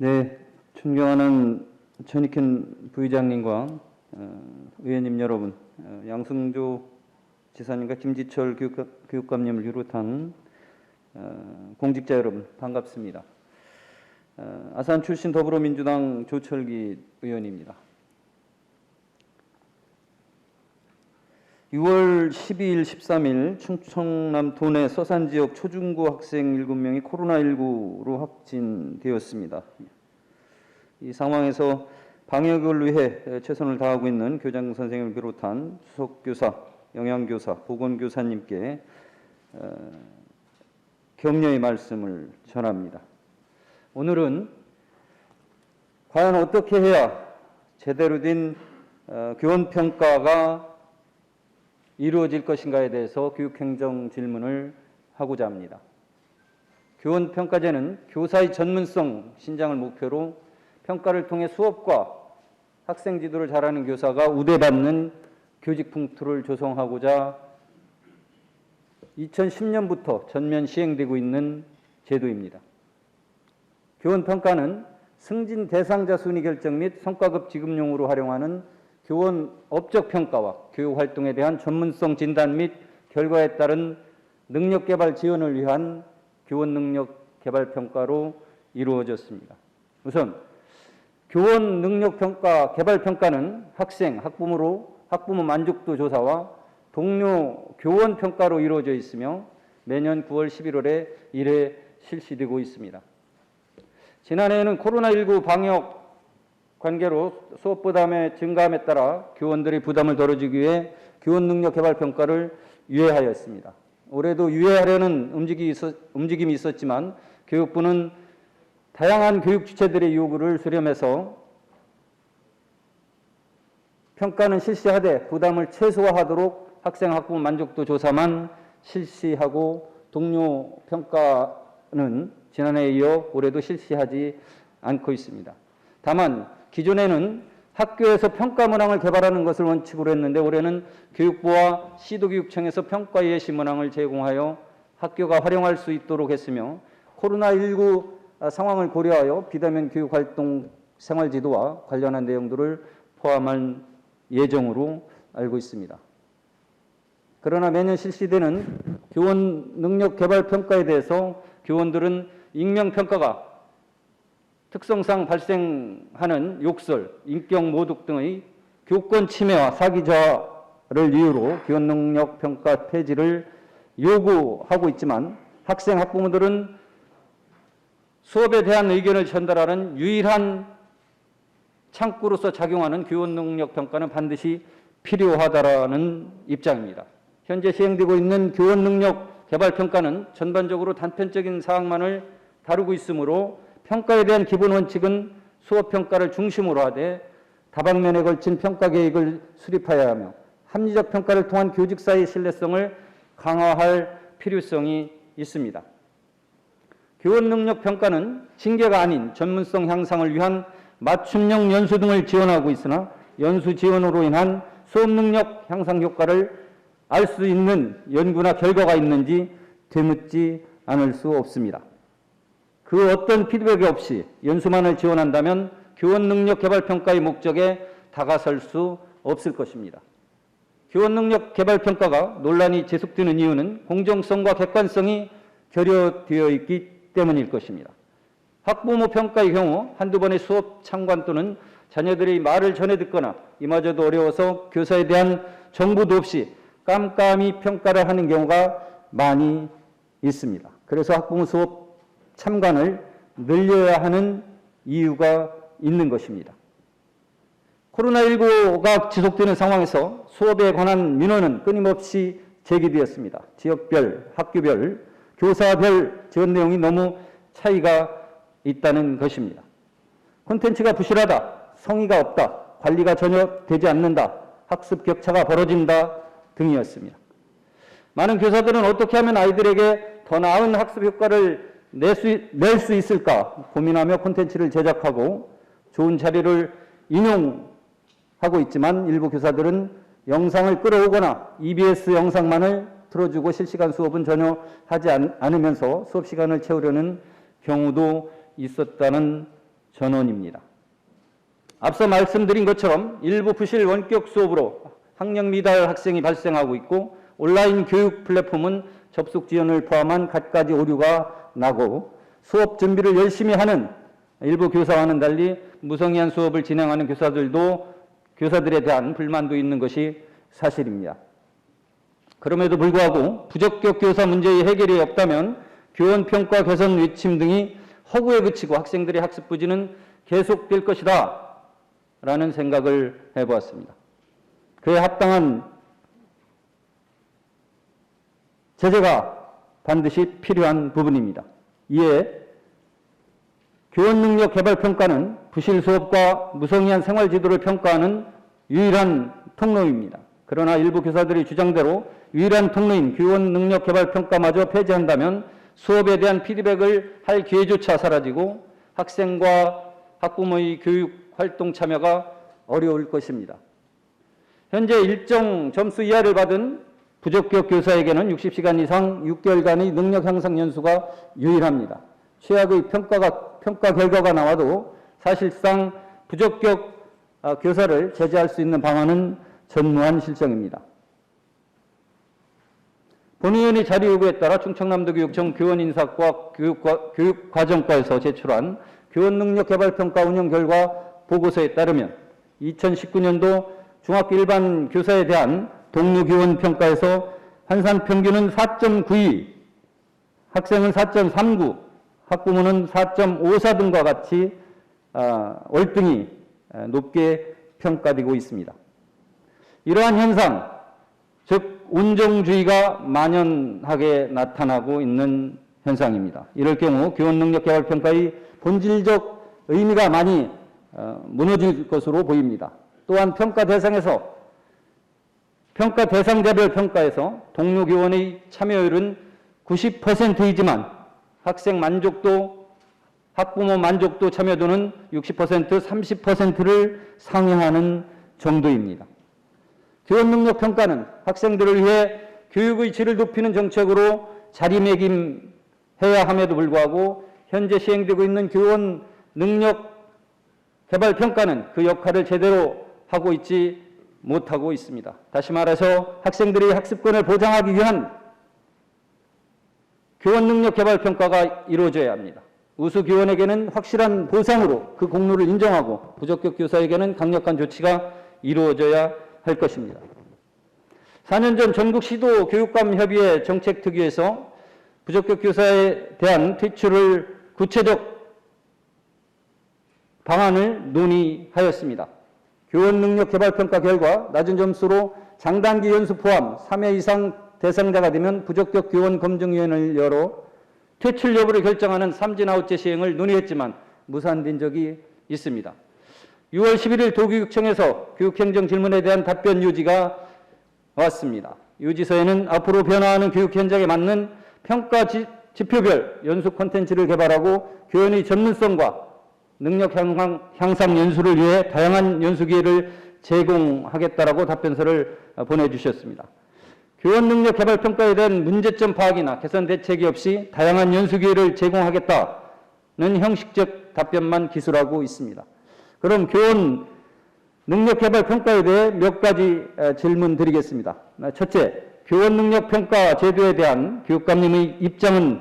네, 존경하는 전익현 부의장님과 어, 의원님 여러분, 어, 양승조 지사님과 김지철 교육감, 교육감님을 비롯한 어, 공직자 여러분 반갑습니다. 어, 아산 출신 더불어민주당 조철기 의원입니다. 6월 12일, 13일 충청남 도내 서산 지역 초중고 학생 7명이 코로나19로 확진되었습니다. 이 상황에서 방역을 위해 최선을 다하고 있는 교장 선생님을 비롯한 수석 교사, 영양교사, 보건교사님께 어, 격려의 말씀을 전합니다. 오늘은 과연 어떻게 해야 제대로 된 어, 교원 평가가 이루어질 것인가에 대해서 교육행정 질문을 하고자 합니다. 교원 평가제는 교사의 전문성 신장을 목표로 평가를 통해 수업과 학생 지도를 잘하는 교사가 우대받는 교직 풍토를 조성하고자 2010년부터 전면 시행되고 있는 제도입니다. 교원 평가는 승진 대상자 순위 결정 및 성과급 지급용으로 활용하는 교원 업적 평가와 교육 활동에 대한 전문성 진단 및 결과에 따른 능력 개발 지원을 위한 교원 능력 개발 평가로 이루어졌습니다. 우선 교원 능력 평가 개발 평가는 학생, 학부모로 학부모 만족도 조사와 동료 교원 평가로 이루어져 있으며 매년 9월 11월에 1회 실시되고 있습니다. 지난해에는 코로나19 방역 관계로 수업 부담의 증가함에 따라 교원들이 부담을 덜어주기 위해 교원 능력 개발 평가를 유예하였습니다. 올해도 유예하려는 움직임이, 있었, 움직임이 있었지만 교육부는 다양한 교육 주체들의 요구를 수렴해서 평가는 실시하되 부담을 최소화하도록 학생 학부모 만족도 조사만 실시하고 동료 평가는 지난해에 이어 올해도 실시하지 않고 있습니다. 다만 기존에는 학교에서 평가 문항을 개발하는 것을 원칙으로 했는데 올해는 교육부와 시도교육청에서 평가 예시 문항을 제공하여 학교가 활용할 수 있도록 했으며 코로나19 상황을 고려하여 비대면 교육 활동 생활 지도와 관련한 내용들을 포함한 예정으로 알고 있습니다. 그러나 매년 실시되는 교원 능력 개발 평가에 대해서 교원들은 익명 평가가 특성상 발생하는 욕설, 인격 모독 등의 교권 침해와 사기 저하를 이유로 교원 능력 평가 폐지를 요구하고 있지만 학생 학부모들은 수업에 대한 의견을 전달하는 유일한 창구로서 작용하는 교원 능력 평가는 반드시 필요하다라는 입장입니다. 현재 시행되고 있는 교원 능력 개발 평가는 전반적으로 단편적인 사항만을 다루고 있으므로 평가에 대한 기본 원칙은 수업 평가를 중심으로 하되 다방면에 걸친 평가 계획을 수립하여야 하며 합리적 평가를 통한 교직사의 신뢰성을 강화할 필요성이 있습니다. 교원 능력 평가는 징계가 아닌 전문성 향상을 위한 맞춤형 연수 등을 지원하고 있으나 연수 지원으로 인한 수업 능력 향상 효과를 알 수 있는 연구나 결과가 있는지 되묻지 않을 수 없습니다. 그 어떤 피드백이 없이 연수만을 지원한다면 교원 능력 개발 평가의 목적에 다가설 수 없을 것입니다. 교원 능력 개발 평가가 논란이 지속되는 이유는 공정성과 객관성이 결여되어 있기 때문일 것입니다. 학부모 평가의 경우 한두 번의 수업 참관 또는 자녀들이 말을 전해 듣거나 이마저도 어려워서 교사에 대한 정보도 없이 깜깜이 평가를 하는 경우가 많이 있습니다. 그래서 학부모 수업 참관을 늘려야 하는 이유가 있는 것입니다. 코로나19가 지속되는 상황에서 수업에 관한 민원은 끊임없이 제기되었습니다. 지역별, 학교별, 교사별 지원 내용이 너무 차이가 있다는 것입니다. 콘텐츠가 부실하다, 성의가 없다, 관리가 전혀 되지 않는다, 학습 격차가 벌어진다 등이었습니다. 많은 교사들은 어떻게 하면 아이들에게 더 나은 학습 효과를 낼수 있을까 고민하며 콘텐츠를 제작하고 좋은 자료를 인용하고 있지만 일부 교사들은 영상을 끌어오거나 EBS 영상만을 틀어주고 실시간 수업은 전혀 하지 않으면서 수업 시간을 채우려는 경우도 있었다는 전원입니다. 앞서 말씀드린 것처럼 일부 부실 원격 수업으로 학력 미달 학생이 발생하고 있고 온라인 교육 플랫폼은 접속 지연을 포함한 갖가지 오류가 나고 수업 준비를 열심히 하는 일부 교사와는 달리 무성의한 수업을 진행하는 교사들도 교사들에 대한 불만도 있는 것이 사실입니다. 그럼에도 불구하고 부적격 교사 문제의 해결이 없다면 교원 평가 개선 외침 등이 허구에 그치고 학생들의 학습 부진은 계속될 것이다. 라는 생각을 해보았습니다. 그에 합당한 제재가 반드시 필요한 부분입니다. 이에 교원 능력 개발 평가는 부실 수업과 무성의한 생활 지도를 평가하는 유일한 통로입니다. 그러나 일부 교사들의 주장대로 유일한 통로인 교원 능력 개발 평가마저 폐지한다면 수업에 대한 피드백을 할 기회조차 사라지고 학생과 학부모의 교육 활동 참여가 어려울 것입니다. 현재 일정 점수 이하를 받은 부적격 교사에게는 60시간 이상 6개월간의 능력 향상 연수가 유일합니다. 최악의 평가가, 평가 결과가 나와도 사실상 부적격 아, 교사를 제재할 수 있는 방안은 전무한 실정입니다. 본의원이 자료 요구에 따라 충청남도 교육청 교원인사과 교육과, 교육과정과에서 제출한 교원 능력 개발 평가 운영 결과 보고서에 따르면 2019년도 중학교 일반 교사에 대한 동료 교원 평가에서 한산 평균은 4.92, 학생은 4.39, 학부모는 4.54 등과 같이 아, 월등히 아, 높게 평가되고 있습니다. 이러한 현상, 즉 운정주의가 만연하게 나타나고 있는 현상입니다. 이럴 경우 교원 능력 개발 평가의 본질적 의미가 많이 어, 무너질 것으로 보입니다. 또한 평가 대상에서 평가 대상자별 평가에서 동료 교원의 참여율은 90%이지만 학생 만족도, 학부모 만족도 참여도는 60%, 30%를 상회하는 정도입니다. 교원 능력 평가는 학생들을 위해 교육의 질을 높이는 정책으로 자리매김해야 함에도 불구하고 현재 시행되고 있는 교원 능력 개발 평가는 그 역할을 제대로 하고 있지 못하고 있습니다. 다시 말해서 학생들의 학습권을 보장하기 위한 교원 능력 개발 평가가 이루어져야 합니다. 우수 교원에게는 확실한 보상으로 그 공로를 인정하고 부적격 교사에게는 강력한 조치가 이루어져야 할 것입니다. 4년 전 전국 시도 교육감 협의회 정책 특위에서 부적격 교사에 대한 퇴출을 구체적 방안을 논의하였습니다. 교원 능력 개발 평가 결과 낮은 점수로 장단기 연수 포함 3회 이상 대상자가 되면 부적격 교원 검증위원회를 열어 퇴출 여부를 결정하는 삼진 아웃제 시행을 논의했지만 무산된 적이 있습니다. 6월 11일 도교육청에서 교육행정 질문에 대한 답변 유지가 왔습니다. 유지서에는 앞으로 변화하는 교육 현장에 맞는 평가 지, 지표별 연수 콘텐츠를 개발하고 교원의 전문성과 능력 향상 연수를 위해 다양한 연수 기회를 제공하겠다라고 답변서를 보내주셨습니다. 교원 능력 개발 평가에 대한 문제점 파악이나 개선 대책이 없이 다양한 연수 기회를 제공하겠다는 형식적 답변만 기술하고 있습니다. 그럼 교원 능력 개발 평가에 대해 몇 가지 질문 드리겠습니다. 첫째, 교원 능력 평가 제도에 대한 교육감님의 입장은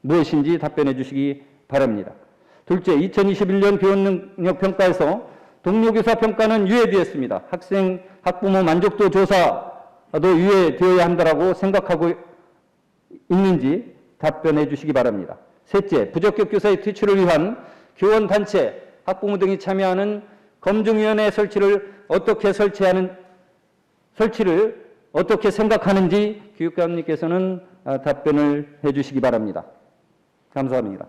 무엇인지 답변해 주시기 바랍니다. 둘째, 2021년 교원 능력 평가에서 동료 교사 평가는 유예되었습니다. 학생 학부모 만족도 조사도 유예되어야 한다고 생각하고 있는지 답변해 주시기 바랍니다. 셋째, 부적격 교사의 퇴출을 위한 교원 단체, 학부모 등이 참여하는 검증위원회 설치를 어떻게 설치하는 설치를 어떻게 생각하는지 교육감님께서는 아, 답변을 해 주시기 바랍니다. 감사합니다.